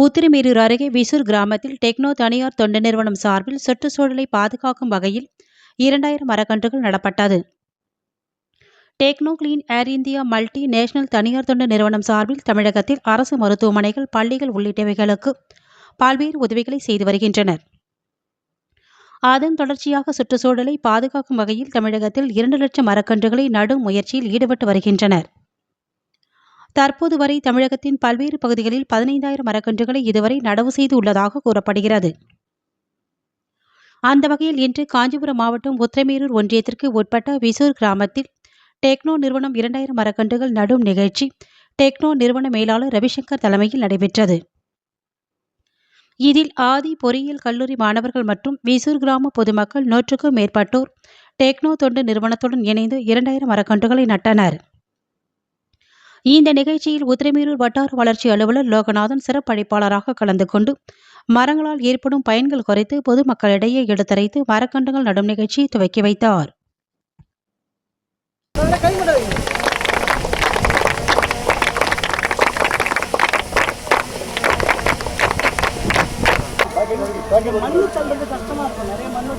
ஊத்திரமேரூர் அருகே விசூர் கிராமத்தில் டெக்னோ தனியார் தொண்டு நிறுவனம் சார்பில் சுற்றுச்சூழலை பாதுகாக்கும் வகையில் இரண்டாயிரம் மரக்கன்றுகள் நடப்பட்டது. Techno Clean Air India multinational தனியார் தொண்டு நிறுவனம் சார்பில் தமிழகத்தில் அரசு மருத்துவமனைகள் பள்ளிகள் உள்ளிட்டவைகளுக்கு பல்வேறு உதவிகளை செய்து வருகின்றனர். அதன் தொடர்ச்சியாக சுற்றுச்சூழலை பாதுகாக்கும் வகையில் தமிழகத்தில் இரண்டு லட்சம் மரக்கன்றுகளை நடும் முயற்சியில் ஈடுபட்டு வருகின்றனர். தற்போது வரை தமிழகத்தின் பல்வேறு பகுதிகளில் பதினைந்தாயிரம் மரக்கன்றுகளை இதுவரை நடவு செய்து உள்ளதாக கூறப்படுகிறது. அந்த வகையில் இன்று காஞ்சிபுரம் மாவட்டம் உத்திரமேரூர் ஒன்றியத்திற்கு உட்பட்ட விசூர் கிராமத்தில் டெக்னோ நிறுவனம் இரண்டாயிரம் மரக்கன்றுகள் நடும் நிகழ்ச்சி டெக்னோ நிறுவன மேலாளர் ரவிசங்கர் தலைமையில் நடைபெற்றது. இதில் ஆதி பொறியியல் கல்லூரி மாணவர்கள் மற்றும் விசூர் கிராம பொதுமக்கள் நூற்றுக்கும் மேற்பட்டோர் டெக்னோ தொண்டு நிறுவனத்துடன் இணைந்து இரண்டாயிரம் மரக்கன்றுகளை நட்டனர். இந்த நிகழ்ச்சியில் உத்திரமீரூர் வட்டார வளர்ச்சி அலுவலர் லோகநாதன் சிறப்பழைப்பாளராக கலந்து கொண்டு மரங்களால் ஏற்படும் பயன்கள் குறைத்து பொதுமக்களிடையே எடுத்துரைத்து மரக்கன்றுகள் நடும் நிகழ்ச்சியை துவக்கி வைத்தார். மண்ணு தள்ளுறது கஷ்டமா இருக்கும். நிறைய மண்ணு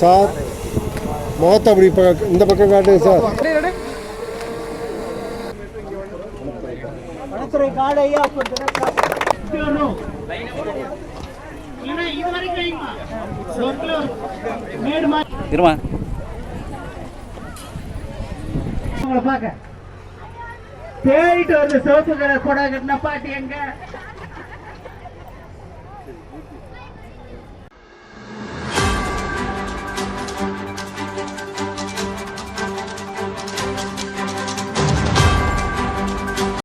சார் முகத்தை அப்படி இப்போ இந்த பக்கம் காட்டுங்க சார். இருமா? பார்க்க. தேடிட்டு வந்து சிவப்பு கலர் கொடை கட்டின பாட்டி எங்க? thank you.